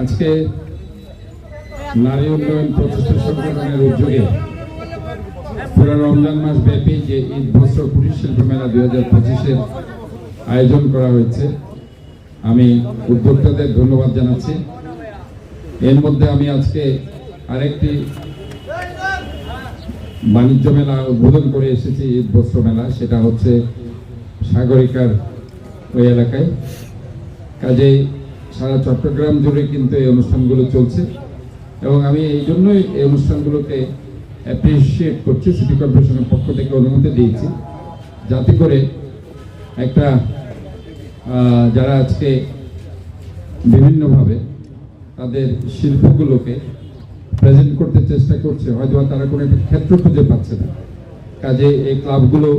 আজকে নারী উন্নয়ন প্রচেষ্টা সংগঠনের উদ্যোগে পুরো রমজান মাস ব্যাপী যে ঈদ বস্ত্র কুটির শিল্প মেলা দুই হাজার পঁচিশের আয়োজন করা হয়েছে, আমি উদ্যোক্তাদের ধন্যবাদ জানাচ্ছি। এর মধ্যে আমি আজকে আরেকটি বাণিজ্য মেলা উদ্বোধন করে এসেছি, ঈদ বস্ত্র মেলা। সেটা হচ্ছে সাগরিকার ওই এলাকায়। কাজেই সারা চট্টগ্রাম জুড়ে কিন্তু এই অনুষ্ঠানগুলো চলছে। এবং আমি এই জন্যই এই অনুষ্ঠানগুলোকে অ্যাপ্রিসিয়েট করছি সিটি কর্পোরেশনের পক্ষ থেকে অনুমতি দিয়েছি। যাতে করে একটা যারা আজকে বিভিন্নভাবে তাদের শিল্পগুলোকে প্রেজেন্ট করতে চেষ্টা করছে হয়তো তারা কোনো একটা ক্ষেত্র খুঁজে পাচ্ছে না। কাজে এই ক্লাবগুলো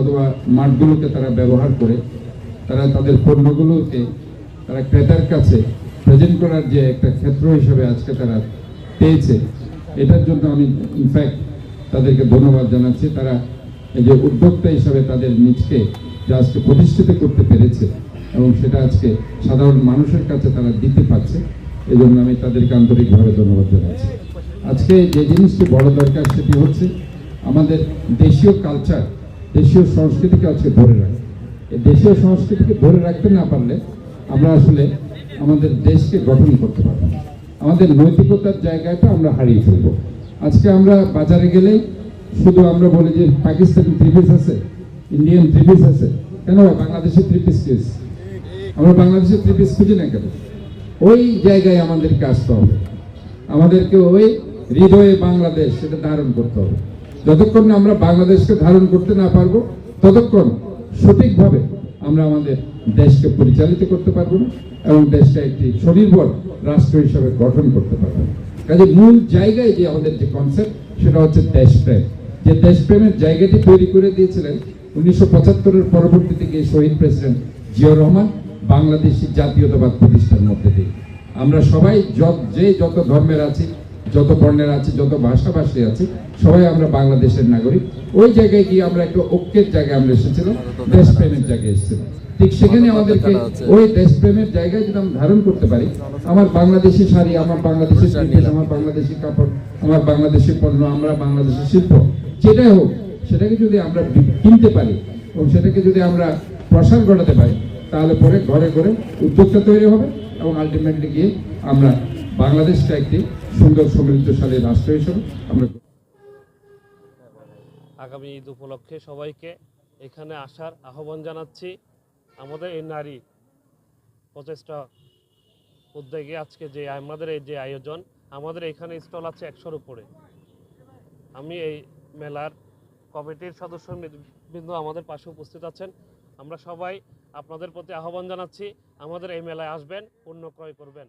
অথবা মাঠগুলোকে তারা ব্যবহার করে তারা তাদের পণ্যগুলোকে তারা ক্রেতার কাছে প্রেজেন্ট করার যে একটা ক্ষেত্র হিসেবে আজকে তারা পেয়েছে, এটার জন্য আমি ইনফ্যাক্ট তাদেরকে ধন্যবাদ জানাচ্ছি। তারা এই যে উদ্যোক্তা হিসাবে তাদের নিজকে যে আজকে প্রতিষ্ঠিত করতে পেরেছে এবং সেটা আজকে সাধারণ মানুষের কাছে তারা দিতে পারছে এই জন্য আমি তাদেরকে আন্তরিকভাবে ধন্যবাদ জানাচ্ছি। আজকে যে জিনিসটি বড় দরকার সেটি হচ্ছে আমাদের দেশীয় কালচার দেশীয় সংস্কৃতিকে আজকে ধরে রাখা। দেশীয় সংস্কৃতিকে ধরে রাখতে না পারলে আমরা আসলে আমাদের দেশকে গঠন করতে পারব আমাদের নৈতিকতার জায়গাটা আমরা হারিয়ে ফেলব। আজকে আমরা বাজারে গেলেই শুধু আমরা বলি যে পাকিস্তানি থ্রি পিস আছে ইন্ডিয়ান থ্রি পিস আছে, কেন বাংলাদেশের থ্রি পিস কেস আমরা বাংলাদেশের থ্রি পিস খুঁজি না কেন? ওই জায়গায় আমাদেরকে আসতে হবে। আমাদেরকে ওই হৃদয়ে বাংলাদেশ, সেটা ধারণ করতে হবে। যতক্ষণ আমরা বাংলাদেশকে ধারণ করতে না পারব, ততক্ষণ সঠিকভাবে আমরা আমাদের দেশকে পরিচালিত করতে পারব না এবং দেশটা একটি স্বনির্ভর রাষ্ট্র হিসাবে গঠন করতে পারব না। কাজে মূল জায়গায় যে আমাদের যে কনসেপ্ট সেটা হচ্ছে দেশপ্রেম। যে দেশপ্রেমের জায়গাটি তৈরি করে দিয়েছিলেন উনিশশো পঁচাত্তরের পরবর্তীতে গিয়ে শহীদ প্রেসিডেন্ট জিয়াউর রহমান বাংলাদেশি জাতীয়তাবাদ প্রতিষ্ঠার মধ্যে দিয়ে। আমরা সবাই যে যত ধর্মের আছি যত বর্ণের আছে, যত ভাষাভাষী আছে, সবাই আমরা বাংলাদেশের নাগরিক। ওই জায়গায় গিয়ে আমরা একটু ঐক্যের জায়গায় আমরা এসেছিলাম, দেশপ্রেমের জায়গায় এসেছিলাম। ঠিক সেখানে আমাদেরকে ওই দেশপ্রেমের জায়গায় যদি আমরা ধারণ করতে পারি, আমার বাংলাদেশি শাড়ি, আমার বাংলাদেশি সংগীত আমার বাংলাদেশি কাপড়, আমার বাংলাদেশি পণ্য, আমরা বাংলাদেশি শিল্প, যেটাই হোক, সেটাকে যদি আমরা কিনতে পারি এবং সেটাকে যদি আমরা প্রসার ঘটাতে পারি, তাহলে পরে ঘরে ঘরে উদ্যোক্তা তৈরি হবে এবং আলটিমেটলি গিয়ে আমরা বাংলাদেশটা একটি সুন্দর সমৃদ্ধশালী রাষ্ট্র হিসেবে আমরা আগামী ঈদ উপলক্ষে সবাইকে এখানে আসার আহ্বান জানাচ্ছি। আমাদের এই নারী প্রচেষ্টা উদ্যোগে আজকে যে, আমাদের এই যে আয়োজন, আমাদের এখানে স্টল আছে একশোর উপরে। আমি এই মেলার কমিটির সদস্য বিন্দু আমাদের পাশে উপস্থিত আছেন। আমরা সবাই আপনাদের প্রতি আহ্বান জানাচ্ছি। আমাদের এই মেলায় আসবেন, পণ্য ক্রয় করবেন।